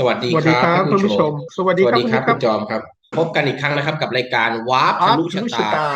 สวัสดีสวัสคดีรับครับท่านท่านผู้ผู้ชชมมสวัสสดีวัสครับดีคุณครับครัคุบณจอมครับ พบกันอีกครั้งนะครับ กับรายการวาร์ปอาทะร์ตลุทะชะลุตาชะตา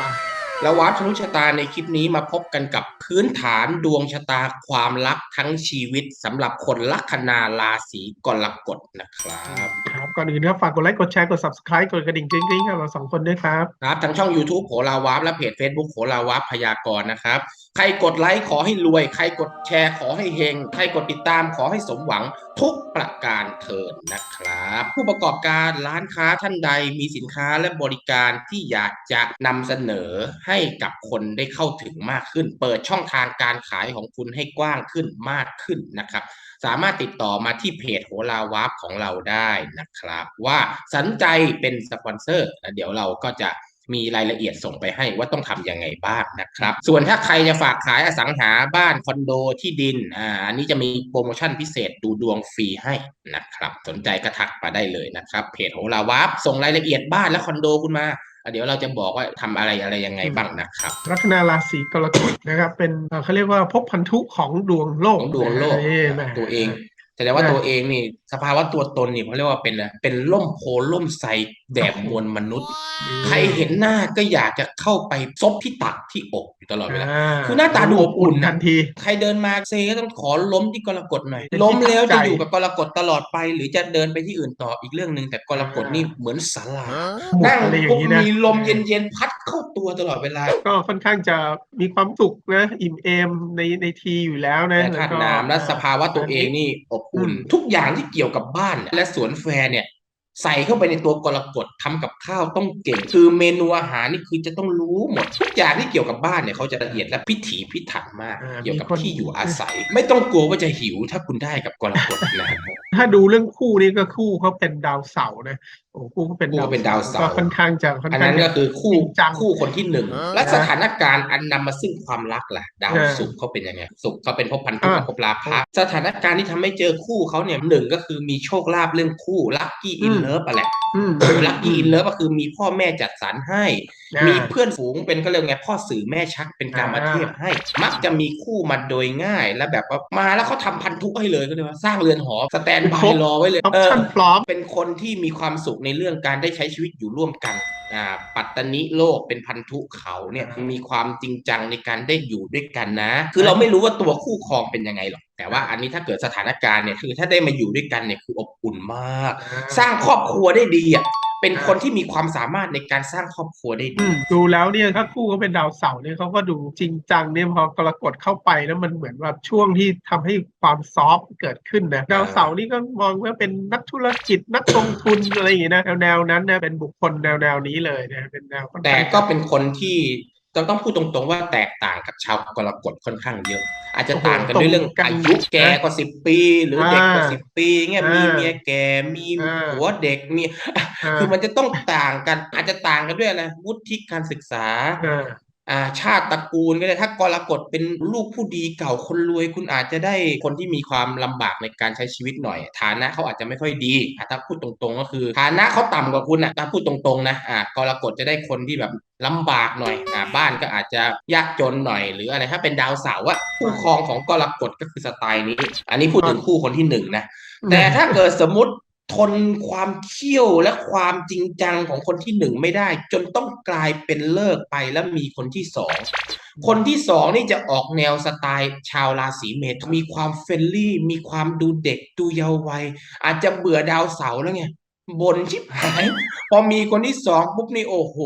แล้ววาร์ปทะลุชะตาในคลิปนี้มาพบกันกับพื้นฐานดวงชะตาความรักทั้งชีวิตสำหรับคนลัคนาราศีกรกฎนะครับครับก่อนอื่นนะครับฝากกดไลค์กดแชร์กด subscribe กดกระดิ่งกริ๊งๆให้เราสองคนด้วยครับครับทั้งช่อง YouTube โหราวาร์ปและเพจ Facebook โหราวาร์ปพยากรณ์นะครับ ใครกดไลค์ขอให้รวย ใครกดแชร์ขอให้เฮงใครกดติดตามขอให้สมหวังทุกประการเถิดนะครับ ผู้ประกอบการร้านค้าท่านใดมีสินค้าและบริการที่อยากจะนำเสนอให้ให้กับคนได้เข้าถึงมากขึ้น เปิดช่องทางการขายของคุณให้กว้างขึ้นมากขึ้นนะครับ สามารถติดต่อมาที่เพจโหราวาร์ปของเราได้นะครับ ว่าสนใจเป็นสปอนเซอร์แล้วเดี๋ยวเราก็จะมีรายละเอียดส่งไปให้ว่าต้องทำยังไงบ้างนะครับ ส่วนถ้าใครจะฝากขายอสังหาบ้านคอนโดที่ดินอ่าอันนี้จะมีโปรโมชั่นพิเศษดูดวงฟรีให้นะครับ สนใจก็ทักมาได้เลยนะครับ เพจโหราวาร์ปส่งรายละเอียดบ้านและคอนโดคุณมา เดี๋ยวเราจะบอกว่าทำอะไรอะไรยังไงบ้างนะครับ ลัคนาราศีกรกฎนะครับ เป็นเอ่อเขาเรียกว่าภพพันธุของดวงโลกของดวงโลกนี่แหมตัวเอง แสดงว่านะตัวเองนี่สภาวะตัวตนนี่เขาเรียกว่าเป็นอะไรเป็นล่มโพล่มไทรแบบมวลมนุษย์ ใครเห็นหน้าก็อยากจะเข้าไปซบที่ตักที่อกอยู่ตลอดเวลาคือหน้าตาดูอบอุ่นนะทันที ใครเดินมาเซก็ต้องขอล้มที่กรกฎหน่อยเป็นที่ล้มแล้วตั้จะงใจอยู่กับกรกฎตลอดไป หรือจะเดินไปที่อื่นต่ออีกเรื่องหนึ่งแต่กรกฎนี่เหมือนศาลาหมดนั่งอะไรอย่าปุ๊งบนี้นะมีลมเย็นๆพัดเข้า ตัวตลอดเวลา ก็ค่อนข้างจะมีความสุขนะ อิ่มเอมในในทีอยู่แล้วนะและธาตุก็น้ำและสภาวะตัวเองนี่อบอุ่นอืมทุกอย่างที่เกี่ยวกับบ้านและสวนแฟร์เนี่ยใส่เข้าไปในตัวกรกฎทำกับข้าวต้องเก่ง คือเมนูอาหารนี่คือจะต้องรู้หมด ทุกอย่างที่เกี่ยวกับบ้านเนี่ยเขาจะละเอียดและพิถีพิถันมากอ่าเกี่ยวกับมีคนที่อยู่อาศัย ไม่ต้องกลัวว่าจะหิวถ้าคุณได้กับกรกฎนะครับถ้าดูเรื่องคู่นี่ก็คู่เขาเป็นดาวเสาร์นะ โอ้คู่เขาเป็นคู่เป็นดาวเสาร์ ก็ค่อนข้างจะค่อนอันข้างนั้นก็คือคู่จริงจังคู่คนที่หนึ่ง และนะสถานการณ์อันนำมาซึ่งความรักล่ะ ดาวอ่าศุกร์เขาเป็นยังไงศุกร์เขาเป็นภพพันธุอ่ากับภพลาภะสถานการณ์ที่ทำให้เจอคู่เขาเนี่ยหนึ่งก็คือมีโชคลาภเรื่องคู่ลัคกี้อินอืมเลิฟอะแหละอืมลัคกี้อินเลิฟก็คือมีพ่อแม่จัดสรรให้ อ่า มีมีเพื่อนฝูงเป็นก็เรียกไงพ่อสื่อแม่ชักเป็นกรรมเทพให้ มักจะมีคู่มาโดยง่าย และแบบว่ามาแล้วเขาทำพันธุให้เลยก็เลยว่าสร้างเรือนหอสแตนบาครยบรอไว้เลยออปเออชั่นพร้อม เป็นคนที่มีความสุขในเรื่องการได้ใช้ชีวิตอยู่ร่วมกันอ่าปัตตนิโลกเป็นพันธุเขาเนี่ยคือมีความจริงจังในการได้อยู่ด้วยกันนะ คือเราไม่รู้ว่าตัวคู่ครองเป็นยังไงหรอกแต่ว่าอันนี้ถ้าเกิดสถานการณ์เนี่ยคือถ้าได้มาอยู่ด้วยกันเนี่ยคืออบอุ่นมาก สร้างครอบครัวได้ดีอะ เป็นคนที่มีความสามารถในการสร้างครอบครัวได้อืดีมดูแล้วเนี่ยถ้าคู่เขาเป็นดาวเสาร์เนี่ยเขาก็ดูจริงจังเนี่ยพอกรกฎเข้าไปแล้วมันเหมือนแบบช่วงที่ทำให้ความซอฟต์เกิดขึ้นนะดาวเสาร์นี่ก็มองว่าเป็นนักธุรกิจนักลงทุนอะไรอย่างงี้นะแนวๆนั้นนะเป็นบุคคลแนวๆนี้เลยนะเป็นแนวค่อนแต่ข้างก็เป็นคนที่ เราต้องพูดตรงๆว่าแตกต่างกับชาวกรกฎค่อนข้างเยอะ อาจจะต่างกันด้วยเรื่องอายุแก่กว่าสิบปี หรือเด็กกว่าสิบปีเงี้ยมีเมียแก่มีผัวเด็กมีอ่าคือมันจะต้องต่างกัน อาจจะต่างกันด้วยอะไรวุฒิการศึกษา อ่าอ่าชาติตระกูลก็ได้ถ้ากรกฎเป็นลูกผู้ดีเก่าคนรวย คุณอาจจะได้คนที่มีความลำบากในการใช้ชีวิตหน่อย ฐานะเขาอาจจะไม่ค่อยดีอะถ้าพูดตรงๆ ก็คือ ฐานะเขาต่ำกว่าคุณอะถ้าพูดตรงๆนะอ่ากรกฎจะได้คนที่แบบลำบากหน่อยอ่าบ้านก็อาจจะยากจนหน่อย หรืออะไรถ้าเป็นดาวเสาร์อะคู่ครองของกรกฎก็คือสไตล์นี้ อันนี้พูดถึงคู่คนที่หนึ่งนะแต่ถ้าเกิดสมมติ ทนความเขี้ยวและความจริงจังของคนที่หนึ่งไม่ได้ จนต้องกลายเป็นเลิกไปแล้วมีคนที่สองคนที่สองนี่จะออกแนวสไตล์ชาวราศีเมษมีความเฟรนลี่ มีความดูเด็กดูเยาว์วัยอาจจะเบื่อดาวเสาร์แล้วไง บนชิบหาย พอมีคนที่สองปุ๊บนี่โอ้โห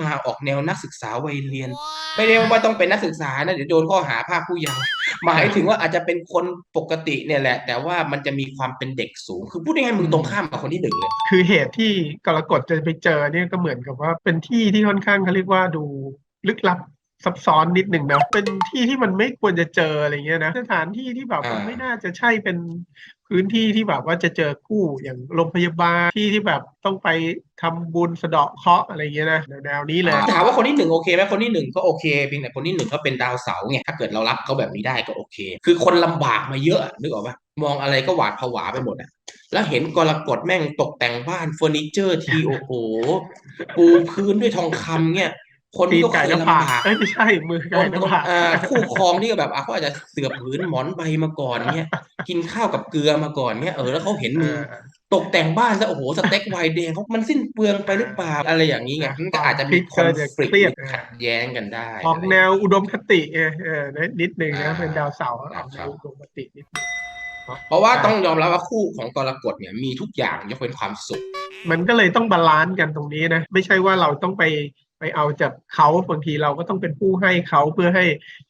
มาออกแนวนักศึกษาวัยเรียน ไม่ได้ว่าต้องเป็นนักศึกษานะเดี๋ยวโดนข้อหาภาคผู้เยาว์หมายถึงว่าอาจจะเป็นคนปกติเนี่ยแหละ แต่ว่ามันจะมีความเป็นเด็กสูง คือพูดง่ายๆมึงตรงข้ามกับคนที่หนึ่งเลย คือเหตุที่กรกฎจะไปเจอเนี่ยก็เหมือนกับว่าเป็นที่ที่ค่อนข้างเขาเรียกว่าดูลึกลับ ซับซ้อนนิดหนึ่งนะเป็นที่ที่มันไม่ควรจะเจออะไรเงี้ยนะสถานที่ที่แบบมันอ่าไม่น่าจะใช่เป็นพื้นที่ที่แบบว่าจะเจอคู่อย่างโรงพยาบาลที่ที่แบบต้องไปทำบุญสะเดาะเคราะห์อะไรเงี้ยนะแนวๆนี้เลยถามว่าคนที่หนึ่งโอเคไหมคนที่หนึ่งก็โอเคเพียงแต่คนที่หนึ่งเขาเป็นดาวเสาร์ไงถ้าเกิดเรารับเขาแบบนี้ได้ก็โอเค คือคนลำบากมาเยอะนึกออกปะมองอะไรก็หวาดผวาไปหมดอะแล้วเห็นกรกฎแม่งตกแต่งบ้านเฟอร์นิเจอร์ที่โอ้โหปูพื้นด้วยทองคำเนี่ย คนตีที่นก็ไก่เคหยน้าผากลำบากเอ้ยไม่ใช่มือคไก่นหน้าผากเอ่อคู่ครองที่แบบอะเขาอาจจะเสือผืนหมอนใบมาก่อนเงี้ย กินข้าวกับเกลือมาก่อนเงี้ยเออแล้วเขาเห็นเอมืออตกแต่งบ้านซะโอ้โหสเต็กไวน์แดงเขามันสิ้นเปลืองไปหรือเปล่าอะไรอย่างนี้ไงอะมันก็อาจจะคมีลิกคอนก็จะฟ lict เครียด ขัดแย้งกันได้ออกอะไรแนวอุดมคติไงเออนิดหนึ่งอ่านะเป็นดาวเสาร์ออกครัแนบวอุดมคตินิดหนึงเพราะว่าต้องยอมรับว่าคู่ของกรกฎเนี่ยมีทุกอย่างยกเว้นความสุข มันก็เลยต้องบาลานซ์กันตรงนี้นะ ไม่ใช่ว่าเราต้องไป ไปเอาจากเขาบางทีเราก็ต้องเป็นผู้ให้เขาเพื่อให้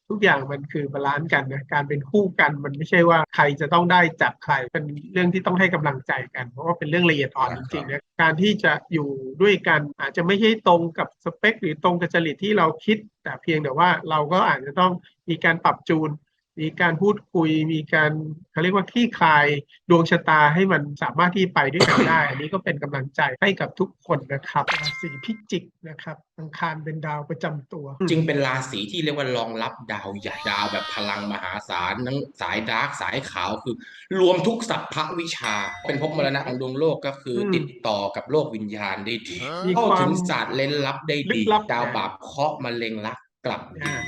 ทุกอย่างมันคือบาลานซ์กันนะการเป็นคู่กันมันไม่ใช่ว่าใครจะต้องได้จากใครเป็นเรื่องที่ต้องให้กำลังใจกัน เพราะว่าเป็นเรื่องละเอียดอ่อนจริงๆนะการที่จะอยู่ด้วยกันอาจจะไม่ใช่ตรงกับสเปค หรือตรงกับจริตที่เราคิด แต่เพียงแต่ว่าเราก็อาจจะต้องมีการปรับจูน มีการพูดคุย มีการเขาเรียกว่าคลี่คลายดวงชะตาให้มันสามารถที่ไปด้วยกันได้ อันนี้ก็เป็นกำลังใจให้กับทุกคนนะครับราศีพิจิกนะครับอังคารเป็นดาวประจำตัว จึงเป็นราศีที่เรียกว่ารองรับดาวใหญ่ดาวแบบพลังมหาศาลทั้งสายดาร์กสายขาวคือ รวมทุกสัพพะวิชา เป็นภพมรณะของดวงโลกก็คืออมติดต่อกับโลกวิญญาณได้ดีมีเข้าความถึงศาสตร์เล่นลับได้ลึดีกลับดาวบาปเคราะห์มะเร็งรักกลับดีอ่าอ่า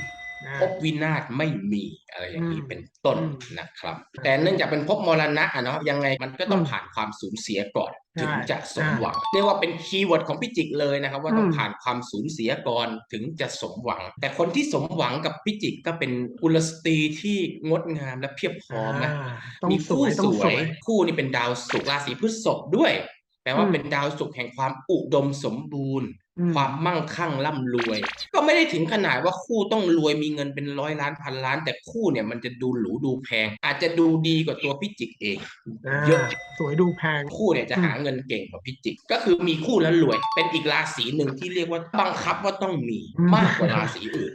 ภพวินาศไม่มีอะไรอย่างนี้อืมเป็นต้นอืมนะครับ แต่เนื่องจากเป็นภพมรณะอะเนาะยังไงมันก็ต้องอืมผ่านความสูญเสียก่อนใช่ถึงจะสมใช่หวังเรียกว่าเป็นคีย์เวิร์ดของพิจิกเลยนะครับ ว่าต้องอืมผ่านความสูญเสียก่อนถึงจะสมหวัง แต่คนที่สมหวังกับพิจิกก็เป็นกุลสตรีที่งดงามและเพียบพร้อมนะาต้องมีสคู่วยสต้องวสยวยคู่นี่เป็นดาวศุกร์ราศีพฤษภด้วยแปลว่าอืมเป็นดาวศุกร์แห่งความอุดมสมบูรณ์อืม ความมั่งคั่งร่ำรวย ก็ไม่ได้ถึงขนาดว่าคู่ต้องรวยมีเงินเป็นร้อยล้านพันล้าน แต่คู่เนี่ยมันจะดูหรูดูแพง อาจจะดูดีกว่าตัวพิจิกเองอ่าเยอะสวยดูแพงคู่เนี่ยจะหาเงินเก่งกว่าพิจิก ก็คือมีคู่แล้วรวย เป็นอีกราศีหนึ่งที่เรียกว่าบังคับว่าต้องมีอืมมากกว่าราศีอื่น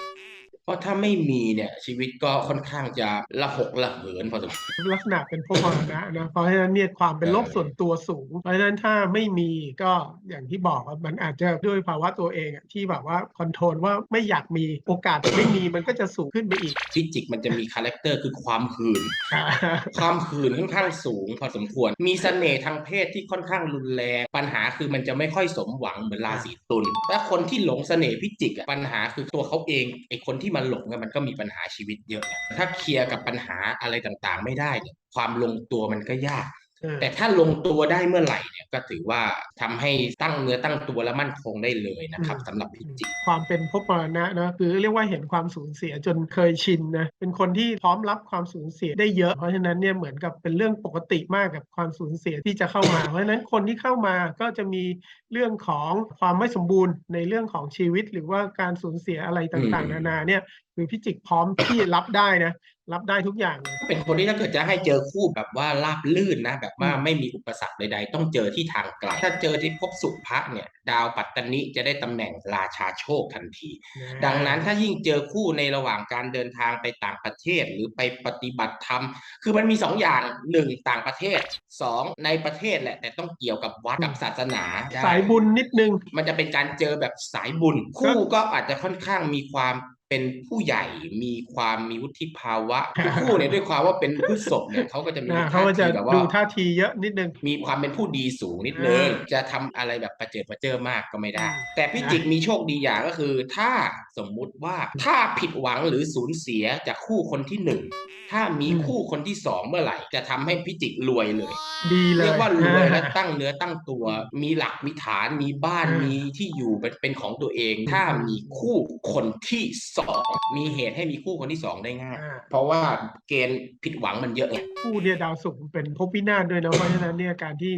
เพราะถ้าไม่มีเนี่ยชีวิตก็ค่อนข้างจะละหกละเหินพอสมควรลักษณะเป็นพวกมรณะนะเพราะฉะนั้นเนี่ยความเป็นเออโลกส่วนตัวสูง เพราะฉะนั้นถ้าไม่มีก็อย่างที่บอกว่ามันอาจจะด้วยภาวะตัวเองอะที่แบบว่าคอนโทรลว่าไม่อยากมีโอกาสไม่มีมันก็จะสูงขึ้นไปอีกพิจิกมันจะมีคาแรคเตอร์คือความหื่นอ่าความหื่นค่อนข้างสูงพอสมควร มีเสน่ห์ทางเพศที่ค่อนข้างรุนแรงปัญหาคือมันจะไม่ค่อยสมหวังเหมือนราศีตุลถ้าคนที่หลงเสน่ห์พิจิกอะปัญหาคือตัวเขาเองไอคนที่มันหลงมันก็มีปัญหาชีวิตเยอะ ถ้าเคลียร์กับปัญหาอะไรต่างๆ ไม่ได้เนี่ยความลงตัวมันก็ยาก แต่ถ้าลงตัวได้เมื่อไหร่เนี่ยก็ถือว่าทำให้ตั้งเนื้อตั้งตัวและมั่นคงได้เลยนะครับอืมสำหรับพิจิกความเป็นภพมรณะนะคือเรียกว่าเห็นความสูญเสียจนเคยชินนะเป็นคนที่พร้อมรับความสูญเสียได้เยอะ เพราะฉะนั้นเนี่ยเหมือนกับเป็นเรื่องปกติมากกับความสูญเสียที่จะเข้ามา เพราะฉะนั้นคนที่เข้ามาก็จะมีเรื่องของความไม่สมบูรณ์ในเรื่องของชีวิต หรือว่าการสูญเสียอะไรต่างอืมๆนานาเนี่ยคือพิจิกพร้อมที่รับได้นะ รับได้ทุกอย่างเลยเป็นคนที่ถ้าเกิดจะให้เจอคู่แบบว่าราบลื่นนะ แบบว่าอืมไม่มีอุปสรรคใดๆ ต้องเจอที่ทางไกลถ้าเจอที่ภพสุภะเนี่ย ดาวปัตตนิจะได้ตำแหน่งราชาโชคทันที ดังนั้นถ้ายิ่งเจอคู่ในระหว่างการเดินทางไปต่างประเทศหรือไปปฏิบัติธรรม คือมันมีสองอย่างหนึ่งต่างประเทศสองในประเทศแหละ แต่ต้องเกี่ยวกับวัดกับศาสนาได้สายบุญนิดนึงมันจะเป็นการเจอแบบสายบุญ คู่ก็อาจจะค่อนข้างมีความ เป็นผู้ใหญ่มีความมีวุฒิภาวะคือคู่เนี่ยด้วยความว่าเป็นพฤษภเนี่ยเขาก็จะมีอ่าท่าเขาก็จะทีแบบดูว่าท่าทีเยอะนิดนึงมีความเป็นผู้ดีสูงนิดนึงอ่าจะทำอะไรแบบประเจิดประเจิอมากก็ไม่ได้อืมแต่พี่จิกมีโชคดีอย่างก็คือ ถ้าสมมุติว่าถ้าผิดหวังหรือสูญเสียจากคู่คนที่หนึ่งถ้ามีคู่คนที่สองเมื่อไหร่จะทำให้พี่จิกรวยเลย ดีเลยเรียกว่ารวยและอ่าตั้งเนื้อตั้งตัว มีหลักมีฐานมีบ้านอ่ามีมีที่อยู่เป็นเป็นของตัวเอง ถ้ามีคู่คนที่สองมีเหตุให้มีคู่คนที่สองได้ง่ายอ่าเพราะว่าเกณฑ์ผิดหวังมันเยอะไงคู่เนี่ยดาวศุกร์มันเป็นภพวินาศด้วยนะเพราะฉะนั้นเนี่ยการที่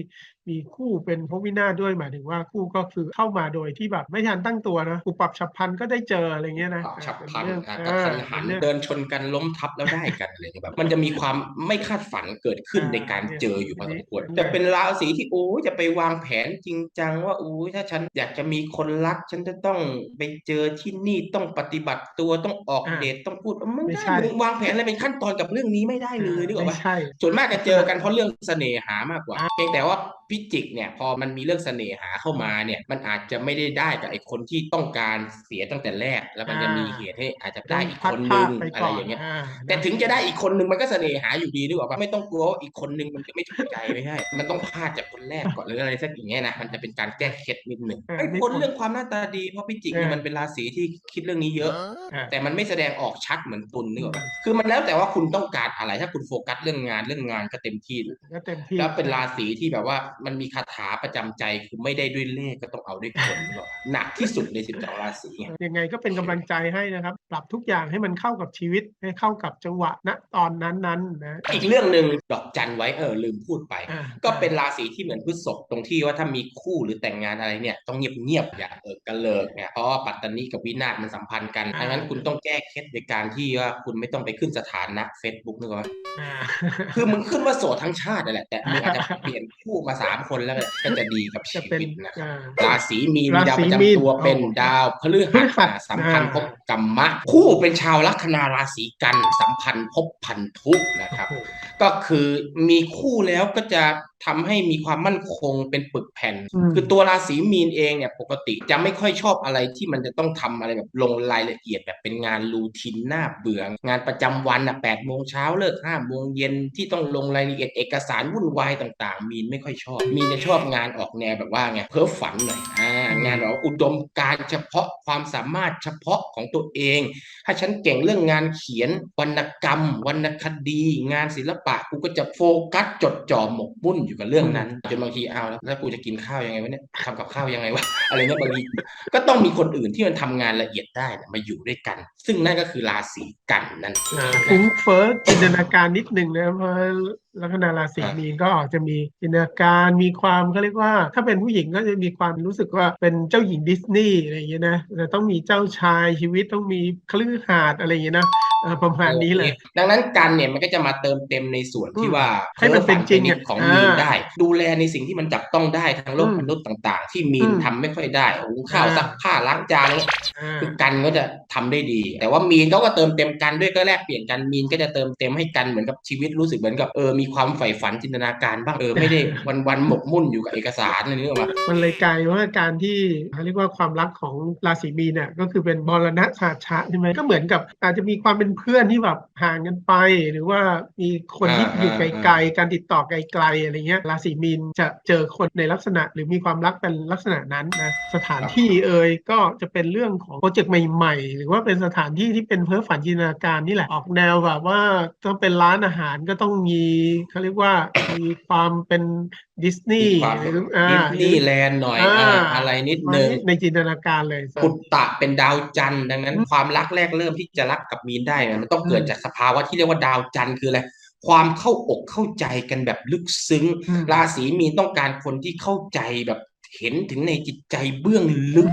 มีคู่เป็นภพวินาศด้วยหมายถึงว่าคู่ก็คือเข้ามาโดยที่แบบไม่ทันตั้งตัวนะปุบปรับฉับพลันก็ได้เจออะไรเงี้ยนะปรับฉับพลันเป็นอะเรื่กองระทันหันเออเดินชนกันล้มทับแล้วได้กันอะไรเงี้ยแบบมันจะมีความไม่คาดฝันเกิดขึ้นอ่าในการเจออยู่พอสมควรเนี่ยแต่เป็นราศีที่โอ้ยจะไปวางแผนจริงจังว่าโอ้ยถ้าฉันอยากจะมีคนรัก ฉันจะต้องไปเจอที่นี่ต้องปฏิบัติตัวต้องออกอ่าเดทต้องพูดมึงไม่ได้ใช่มึงวางแผนอะไรเป็นขั้นตอนกับเรื่องนี้ไม่ได้เลยนึกออกไม่ปะใช่ส่วนมากจะเจอกันเพราะเรื่องเสน่หามากกว่าเพียงแต่ว่าพิจิกเนี่ยพอมันมีเรื่องเสน่หาเข้ามาเนี่ยมันอาจจะไม่ได้ได้กับไอ้คนที่ต้องการเสียตั้งแต่แรก แล้วมันจะมีเหตุให้อาจจะได้อีกคนนึงพัดภาพไปอะไรอย่างเงี้ยก่นแต่ถึงจะได้อีกคนนึงมันก็เสน่หาอยู่ดีนึกออกปะไม่ต้องกลัวว่าอีกคนนึงมันจะไม่ถูกใจไม่ใช่มันต้องพลาดจากคนแรกก่อนหรืออะไรสักอย่างเงี้ยนะมันจะเป็นการแก้เคล็ดนิดหนึ่งอ่าไอ้ไม่พ้นพ้นเรื่องความหน้าตาดีเพราะพิจิกเนี่ยอ่ามัมันเป็นราศีที่คิดเรื่องนี้เยอะอ่าแต่มันไม่แสดงออกชัดเหมือนตุลนึกออกปะคือมันแล้วแต่ว่าคุณต้องการอะไรถ้าคุณโฟกัสเรื่องงานเรื่องงานก็เต็มที่เลยก็เต็มที่แล้วเป็นราศีที่แบบว่ามันมีคาถาประจำใจคือไม่ได้ด้วยเลขก็ต้องเอาด้วยคนนึกออกปะหนักที่สุดในสิบสองราศีไงยังไงก็เป็นกำลังใจให้นะครับ ปรับทุกอย่างให้มันเข้ากับชีวิตให้เข้ากับจังหวะณตอนนั้นๆนะอีกเรื่องหนึ่งดอกจันไว้เออลืมพูดไปอ่าก็เป็นราศีที่เหมือนพฤษภตรงที่ว่าถ้ามีคู่หรือแต่งงานอะไรเนี่ยต้องเงียบๆอย่าเออกระเลิกเนี่ยเพราะว่าปัตตานีกับวินาศมันสัมพันธ์กันดังนั้นคุณต้องแก้เคล็ดโดยการที่ว่าคุณไม่ต้องไปขึ้นสถานะ Facebook นึกออกปะอ่าคือมึงขึ้นว่าโสดทั้งชาตินั่นแหละแต่มึงอาจจะเปลี่ยนคู่มาสามคนแล้วก็ก็จะดีกับชีจะเป็นวิตนะครับอ่าราศีมีนรามีดาวศีประมีนจำตัวเป็นโอ้ดาวพฤพฤหัหัสสสัมพันธ์อ่าพบกรรมะ คู่เป็นชาวลัคนาราศีกันสัมพันธ์พบพันธุนะครับโอ้โห ก็คือมีคู่แล้วก็จะทำให้มีความมั่นคงเป็นปึกแผ่นอืมคือตัวราศีมีนเองเนี่ยปกติจะไม่ค่อยชอบอะไรที่มันจะต้องทำอะไรแบบลงรายละเอียดแบบเป็นงานรูทินหน้าเบื่องานประจำวันอะแปดโมงเช้าเลิกห้าโมงเย็นที่ต้องลงรายละเอียดเอกสารวุ่นวายต่าง ๆ มีนไม่ค่อยชอบ มีนจะชอบงานออกแนวแบบว่าไงเพ้อฝันหน่อยอ่างานแบบว่าอุดมการณ์เฉพาะความสามารถเฉพาะของตัวเอง ถ้าฉันเก่งเรื่องงานเขียนวรรณกรรม วรรณคดี งานศิลปะกูก็จะโฟกัสจดจ่อหมกมุ่นอยู่กับเรื่องนั้นจนบางทีเอาแล้วแล้วกูจะกินข้าวยังไงวะเนี่ยทำกับข้าวยังไงวะอะไรเงี้ยบางทีก็ต้องมีคนอื่นที่มันทำงานละเอียดได้เนี่ยมาอยู่ด้วยกัน ซึ่งนั่นก็คือราศีกันนั่นเองอ่านะฟุ้งเฟ้อจินตนาการนิดหนึ่งนะเพราะลัคนาราศีครับมีนก็อาจจะมีจินตนาการมีความเขาเรียกว่า ถ้าเป็นผู้หญิงก็จะมีความรู้สึกว่าเป็นเจ้าหญิงดิสนีย์อะไรอย่างเงี้ยนะแต่ต้องมีเจ้าชายชีวิตต้องมีคลือหาดอะไรอย่างเงี้ยนะเออประมาณนี้เลย ดังนั้นกันเนี่ยมันก็จะมาเติมเต็มในส่วนที่ว่าให้มันเป็นจริงพ้อฝัอะไปดของอ่ามีมีนได้ ดูแลในสิ่งที่มันจับต้องได้ทางโลกอืมมนุษย์ต่าง ๆ ที่มีนอืมทำไม่ค่อยได้หุงข้าวอ่าซักผ้าล้างจานเนี่ยอ่าคือกันก็จะทำได้ดี แต่ว่ามีนเขาก็เติมเต็มกันด้วยก็แลกเปลี่ยนกันมีนก็จะเติมเต็มให้กันเหมือนกับชีวิตรู้สึกเหมือนกับเออมีความใฝ่ฝันจินตนาการบ้างเออไม่ได้วันวันหมกมุ่นอยู่กับเอกสารอะไรนี้ออกมามันเลยกลายว่าการที่เขาเรียกว่าความรักของราศีมีนเนี่ยก็คือเป็นบรณะชาชะใช่ไหมก็เหมือนกับอาจจะมีความเป็นเพื่อนที่แบบห่างกันไป หรือว่ามีคนที่อยู่ไกลๆการติดต่อไกลๆอะไรเงี้ยราศีมีนจะเจอคนในลักษณะ หรือมีความรักเป็นลักษณะนั้นนะสถานที่เอ่ยก็จะเป็นเรื่องของโปรเจกต์ใหม่ๆ หรือว่าเป็นสถานที่ที่เป็นเพ้อฝันจินตนาการนี่แหละออกแนวแบบว่าต้องเป็นร้านอาหารก็ต้องมีเขาเรียกว่ามีความเป็นดิสนีย์ความหรืออ่าดิสนีย์แลนด์หน่อยอ่าอ่าอะไรนิดนึงในจินตนาการเลยปุตตะเป็นดาวจันทร์ดังนั้นอืมความรักแรกเริ่มที่จะรักกับมีนได้เนี่ยมันต้องเกิดอืมจากสภาวะที่เรียกว่าดาวจันทร์คืออะไรความเข้าอกเข้าใจกันแบบลึกซึ้งอืมราศีมีนต้องการคนที่เข้าใจแบบเห็นถึงในจิตใจเบื้องลึก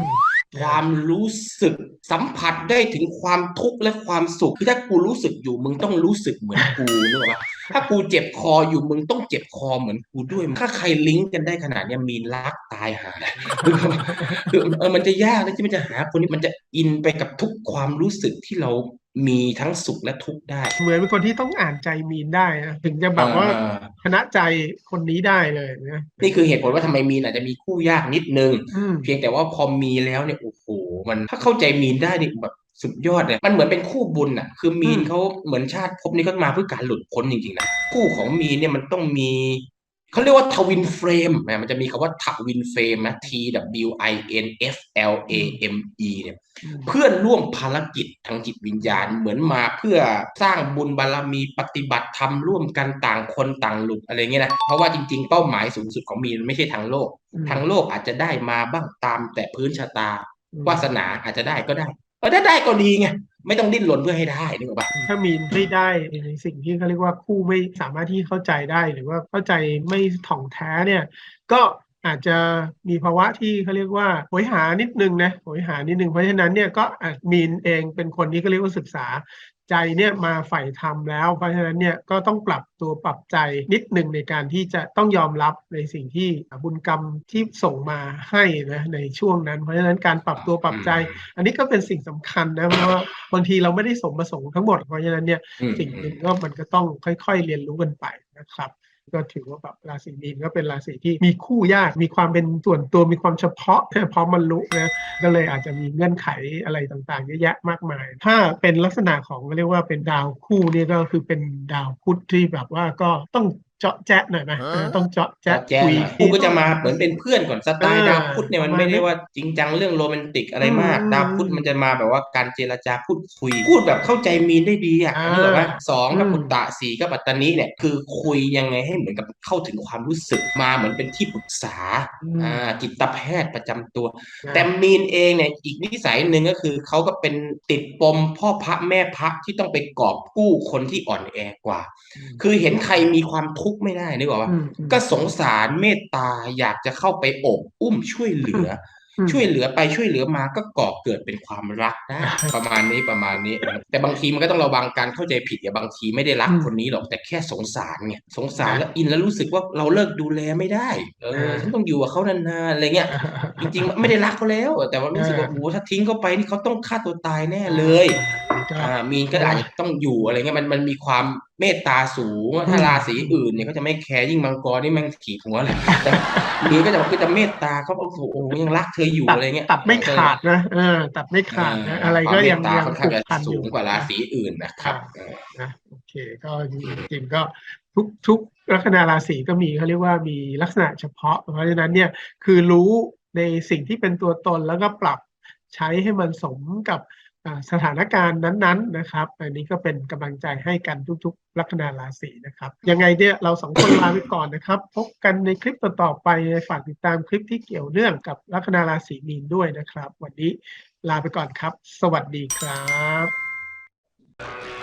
ความรู้สึกสัมผัสได้ถึงความทุกข์และความสุขคือถ้ากูรู้สึกอยู่มึงต้องรู้สึกเหมือนกูนึกออกปะ ถ้ากูเจ็บคออยู่มึงต้องเจ็บคอเหมือนกูด้วย ถ้าใครลิงก์กันได้ขนาดเนี้ยมีนรักตายหาคือเออมันจะยากนะที่มันจะหาคนนี้มันจะอินไปกับทุกความรู้สึกที่เรามีทั้งสุขและทุกข์ได้ เหมือนเป็นคนที่ต้องอ่านใจมีนได้นะถึงจะแบบว่าอ่าชนะใจคนนี้ได้เลยนะนี่คือเหตุผลว่าทำไมมีนอาจจะมีคู่ยากนิดนึงอืมเพียงแต่ว่าพอมีแล้วเนี่ยโอ้โหมันถ้าเข้าใจมีนได้นี่แบบ สุดยอดเลยมันเหมือนเป็นคู่บุญอะ คือมีนอืมเขาเหมือนชาติภพนี้เขามาเพื่อการหลุดพ้นจริงๆนะคู่ของมีนเนี่ยมันต้องมีเขาเรียกว่าทวินเฟรมนะมันจะมีคำว่าทวินเฟรมนะ T W I N F L A M E เนี่ยอืมเพื่อนร่วมภารกิจทางจิตวิญญาณเหมือนมาเพื่อสร้างบุญบารมีปฏิบัติธรรมร่วมกันต่างคนต่างหลุดอะไรเงี้ยนะเพราะว่าจริงๆ เป้าหมายสูงสุดของมีนไม่ใช่ทางโลกอืมทางโลกอาจจะได้มาบ้างตามแต่พื้นชะตาอืมวาสนาอาจจะได้ก็ได้เออถ้าได้ก็ดีไงไม่ต้องดิ้นรนเพื่อให้ได้นึกออกปะถ้ามีไม่ได้ในสิ่งที่เขาเรียกว่าคู่ไม่สามารถที่เข้าใจได้หรือว่าเข้าใจไม่ถ่องแท้เนี่ย ก็อาจจะมีภาวะที่เขาเรียกว่าโหยหานิดนึงนะโหยหานิดนึงเพราะฉะนั้นเนี่ยก็มีนเองเป็นคนนี้เขาเรียกว่าศึกษา ใจเนี่ยมาใฝ่ธรรมแล้ว เพราะฉะนั้นเนี่ยก็ต้องปรับตัวปรับใจนิดหนึ่งในการที่จะต้องยอมรับในสิ่งที่บุญกรรมที่ส่งมาให้นะในช่วงนั้น เพราะฉะนั้นการปรับตัวปรับใจ อันนี้ก็เป็นสิ่งสำคัญนะเพราะว่าบางทีเราไม่ได้สมประสงค์ทั้งหมดเพราะฉะนั้นเนี่ยอืมสิ่งหนึ่งก็มันก็ต้องค่อย ๆ เรียนรู้กันไปนะครับ ก็ถือว่าแบบราศีมีนก็เป็นราศีที่มีคู่ยาก มีความเป็นส่วนตัวมีความเฉพาะพร้อมบรรลุนะก็เลยอาจจะมีเงื่อนไขอะไรต่างๆเยอะแยะมากมาย ถ้าเป็นลักษณะของเรียกว่าเป็นดาวคู่นี่ก็คือเป็นดาวพุธที่แบบว่าก็ต้อง เจาะแจ๊ะหน่อยนะเออต้องเจาะแจ๊ะแจ๊คุยคู่ก็จะมาเหมือนเป็นเพื่อนก่อนสไตล์อ่าดาวพุธเนี่ยมันประมาณไม่ได้นี้ว่าจริงจังเรื่องโรแมนติกอะไรมากอืมดาวพุธมันจะมาแบบว่าการเจรจาพูดคุย พูดแบบเข้าใจมีนได้ดีอะอ่านึกออกไหมสองกับอืมปุตตะสี่กับปัตตานีเนี่ยคือคุยยังไงให้เหมือนกับเข้าถึงความรู้สึกมาเหมือนเป็นที่ปรึกษาอ่าจิตแพทย์ประจำตัว แต่มีนเองเนี่ยอีกนิสัยหนึ่งก็คือเขาก็เป็นติดปมพ่อพระแม่พระที่ต้องไปกอบกู้คนที่อ่อนแอกว่า คือเห็นใครมีความทุกข์ไม่ได้นึกออกว่าอืมอืมก็สงสารเมตตาอยากจะเข้าไปโอบอุ้มช่วยเหลืออมช่วยเหลือไปช่วยเหลือมาก็ก่อเกิดเป็นความรักได้ประมาณนี้ประมาณนี้ แต่บางทีมันก็ต้องระวังการเข้าใจผิดอย่าบางทีไม่ได้รักอืมคนนี้หรอกแต่แค่สงสารไงสงสารนะแล้วอินแล้วรู้สึกว่าเราเลิกดูแลไม่ได้เออเออฉันต้องอยู่กับเขานานๆอะไรเงี้ยจริงๆไม่ได้รักเขาแล้ว แต่ว่ารู้สึกว่าเออโอ้โหถ้าทิ้งเขาไปนี่เขาต้องฆ่าตัวตายแน่เลย ก็อ่ามีนก็อาจจะต้องอยู่อะไรเงี้ยมันมันมีความเมตตาสูงถ้าอืมราศีอื่นเนี่ยก็จะไม่แคร์ยิ่งมังกรนี่แม่งถีบหัวเลยแต่มีนก็จะก็จะเมตตาเขาบอกโอ้โหยังรักเธออยู่ตัดอะไรเงี้ยตัดไม่ขาดนะเออตัดไม่ขาดนะอะไรก็ยังควายังมเมตตาค่อนข้างผูกจะพันอสูยู่งกว่าราศีอื่นนะครับเออนะโอเคก็จริงๆก็ทุกทุกลัคนาราศีก็มีเขาเรียกว่ามีลักษณะเฉพาะ เพราะฉะนั้นเนี่ยคือรู้ในสิ่งที่เป็นตัวตนแล้วก็ปรับใช้ให้มันสมกับอ่า สถานการณ์นั้นๆนะครับ อันนี้ก็เป็นกำลังใจให้กันทุกๆ ลัคนาราศีนะครับ ยังไงเนี่ยเราสองคนลาไปก่อนนะครับ พบกันในคลิปต่อๆไปฝากติดตามคลิปที่เกี่ยวเนื่องกับลัคนาราศีมีนด้วยนะครับ วันนี้ลาไปก่อนครับ สวัสดีครับ